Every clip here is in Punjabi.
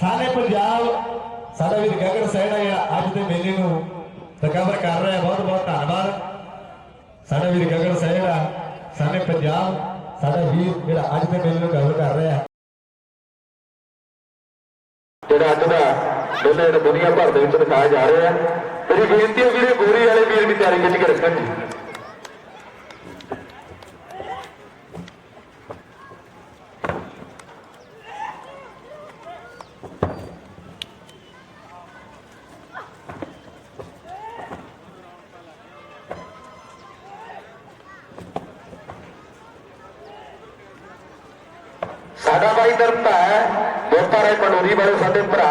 ਸਾਰੇ ਪੰਜਾਬ, ਸਾਡਾ ਵੀਰ ਗਗਨ ਸੈਣ ਆ, ਅੱਜ ਦੇ ਮੇਲੇ ਨੂੰ ਰਿਕਵਰ ਕਰ ਰਿਹਾ, ਬਹੁਤ ਬਹੁਤ ਧੰਨਵਾਦ। ਸਾਡਾ ਵੀਰ ਗਗਨ ਸੈਣ ਆ ਸਾਰੇ ਪੰਜਾਬ, ਸਾਡਾ ਵੀਰ ਜਿਹੜਾ ਅੱਜ ਦੇ ਮੇਲੇ ਨੂੰ ਕਵਰ ਕਰ ਰਿਹਾ। ਜਿਹੜਾ ਅੱਜ ਦਾ ਮੇਲਾ ਜਿਹੜਾ ਦੁਨੀਆ ਭਰ ਦੇ ਵਿੱਚ ਦਿਖਾਇਆ ਜਾ ਰਿਹਾ ਹੈ, ਮੇਰੀ ਬੇਨਤੀ ਹੈ ਵੀਰੇ, ਗੋਰੀ ਵਾਲੇ ਵੀਰ ਵੀ ਤਿਆਰੀ ਖਿੱਚ ਰੱਖਣ ਜੀ। ਸਾਡਾ ਬਾਈ ਦਰਪਾ ਹੈ ਦੋਤਾ ਰਾਏ ਪੰਡੋਰੀ ਵਾਲੇ ਸਾਡੇ ਭਰਾ,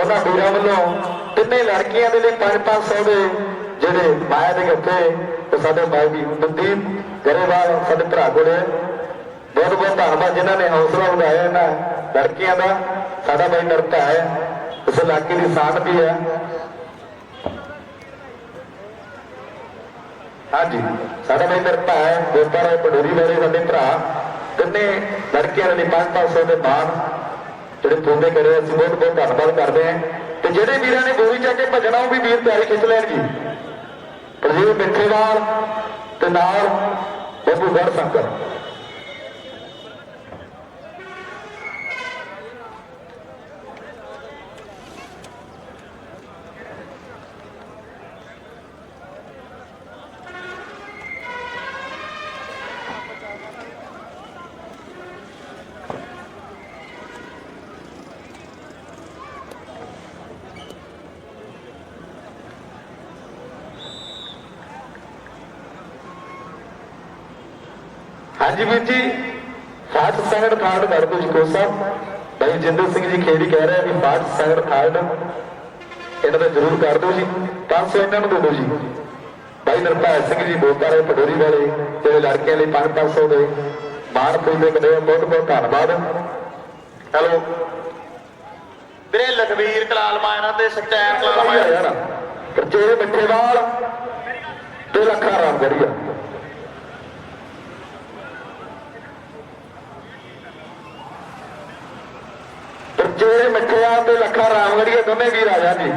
ਉਹਨਾਂ ਵੀਰਾਂ ਵੱਲੋਂ ਤਿੰਨੇ ਲੜਕੀਆਂ ਦੇ ਲਈ 5-500 ਦੇ ਜਿਹੜੇ ਮਾਇਆ ਦੇ ਗੱਫੇ ਤੇ ਸਾਡੇ ਭਾਈ ਵੀ ਮਨਦੀਪ ਗਰੇਵਾਲ ਸਾਡੇ ਭਰਾ ਕੋਲੇ ਬਹੁਤ ਬਹੁਤ ਧੰਨਵਾਦ ਜਿਨ੍ਹਾਂ ਨੇ ਹੌਸਲਾ ਵਧਾਇਆ ਇਹਨਾਂ ਲੜਕੀਆਂ ਦਾ। ਸਾਡਾ ਬਾਈ ਦਰਪਾ ਹੈ, ਇਸ ਇਲਾਕੇ ਦੀ ਸ਼ਾਨ ਵੀ ਹੈ। ਹਾਂਜੀ, ਸਾਡਾ ਬਾਈ ਦਰਪਾ ਹੈ ਦੋਤਾ ਰਾਏ ਪੰਡੋਰੀ ਵਾਲੇ ਸਾਡੇ ਭਰਾ। ਤਿੰਨੇ ਲੜਕਿਆਂ ਦੇ ਲਈ 5-500 ਦੇ ਮਾਨ ਜਿਹੜੇ ਪੂਰੇ ਕਰੇ ਅਸੀਂ ਬਹੁਤ ਬਹੁਤ ਧੰਨਵਾਦ ਕਰਦੇ ਹਾਂ। ਤੇ ਜਿਹੜੇ ਵੀਰਾਂ ਨੇ ਗੋਲੀ ਚੱਕ ਕੇ ਭੱਜਣਾ, ਉਹ ਵੀ ਵੀਰ ਤਿਆਰੀ ਖਿੱਚ ਲੈਣ ਜੀ। ਪ੍ਰਦੀਪ ਮਿੱਠੇਵਾਲ ਤੇ ਨਾਲ ਬੱਬੂ ਗੜ ਸ਼ੰਕਰ ਹਾਂਜੀ ਵੀਰ ਜੀ ਫਾਟ ਸੰਗੜ ਖਾੜ ਕਰ ਦੋ ਜੀ ਕੋਸਾ ਭਾਈ ਜਿੰਦਰ ਸਿੰਘ ਜੀ ਖੇੜੀ ਕਹਿ ਰਹੇ ਵੀ ਫਾਟ ਸੰਗੜ ਖਾੜ ਇਹਨਾਂ ਦਾ ਜ਼ਰੂਰ ਕਰ ਦਿਓ ਜੀ। 500 ਇਹਨਾਂ ਨੂੰ ਦੇ ਦਿਓ ਜੀ। ਭਾਈ ਨਰਪਾਲ ਸਿੰਘ ਜੀ ਬੋਲਦਾ ਰਹੇ ਪਡੋਰੀ ਵਾਲੇ ਤੇ ਲੜਕਿਆਂ ਲਈ 5-500 ਦੇ ਮਾਨ ਪੂਜੇ ਕਰੇ ਬਹੁਤ ਬਹੁਤ ਧੰਨਵਾਦ। ਹੈਲੋ। ਵੀਰੇ ਲਖਵੀਰ ਕਲਾਲਮਾ ਇਹਨਾਂ ਤੇ ਸਚੈਨ ਕਲਾਲਮਾ ਆ ਯਾਰ ਕਰਚੇਰੇ ਮਿੱਠੇਵਾਲ ਤੇ ਲੱਖਾ ਰਾਮ ਗੜੀਆ। ਕਰਚੇਰੇ ਮਿੱਠੇਵਾਲ ਤੇ ਲੱਖਾ ਰਾਮ ਗੜੀਆ ਦੋਨੇ ਵੀਰ ਆ ਜਾਣ ਜੀ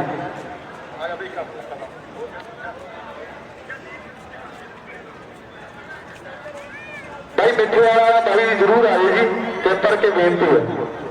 ਭਾਈ ਮਿੱਠੇਵਾਲ ਵਾਲਾ ਭਾਈ ਜ਼ਰੂਰ ਆਏ ਜੀ ਤੇ ਕੇ ਬੇਨਤੀ ਹੈ